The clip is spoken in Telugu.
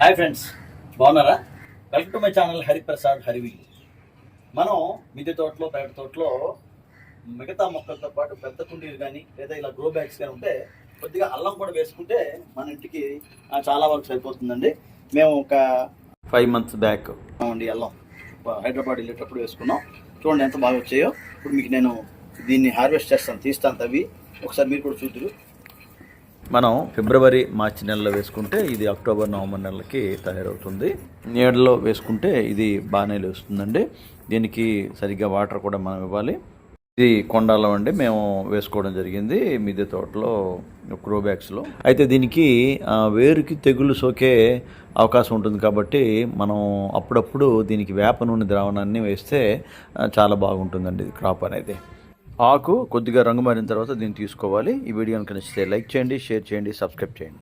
హాయ్ ఫ్రెండ్స్ బాగున్నారా? Welcome to my channel Hariprasad హరివి. మనం మిద్దె తోటలో పెరటి తోటలో మిగతా మొక్కలతో పాటు పెద్ద కుండీలు కానీ లేదా ఇలా గ్రో బ్యాగ్స్ కానీ ఉంటే కొద్దిగా అల్లం కూడా వేసుకుంటే మన ఇంటికి చాలా వరకు సరిపోతుందండి. మేము ఒక ఫైవ్ మంత్స్ బ్యాక్ అండి అల్లం హైదరాబాద్ వెళ్ళేటప్పుడు వేసుకున్నాం. చూడండి ఎంత బాగా వచ్చాయో. ఇప్పుడు మీకు నేను దీన్ని హార్వెస్ట్ చేస్తాను తీస్తాను తవ్వి. ఒకసారి మీరు కూడా చూద్దరు. మనం ఫిబ్రవరి మార్చి నెలలో వేసుకుంటే ఇది అక్టోబర్ నవంబర్ నెలలకి తయారవుతుంది. నీడలో వేసుకుంటే ఇది బాగానే వస్తుందండి దీనికి సరిగ్గా వాటర్ కూడా మనం ఇవ్వాలి. ఇది కొండాలం అండి మేము వేసుకోవడం జరిగింది మిద్దె తోటలో క్రోబ్యాక్స్లో అయితే దీనికి వేరుకి తెగులు సోకే అవకాశం ఉంటుంది కాబట్టి మనం అప్పుడప్పుడు దీనికి వేప నూనె ద్రావణాన్ని వేస్తే చాలా బాగుంటుందండి ఇది క్రాప్ అనేది. ఆకు కొద్దిగా రంగు మారిన తర్వాత దీన్ని తీసుకోవాలి. ఈ వీడియో కనుక నచ్చితే లైక్ చేయండి షేర్ చేయండి సబ్స్క్రైబ్ చేయండి.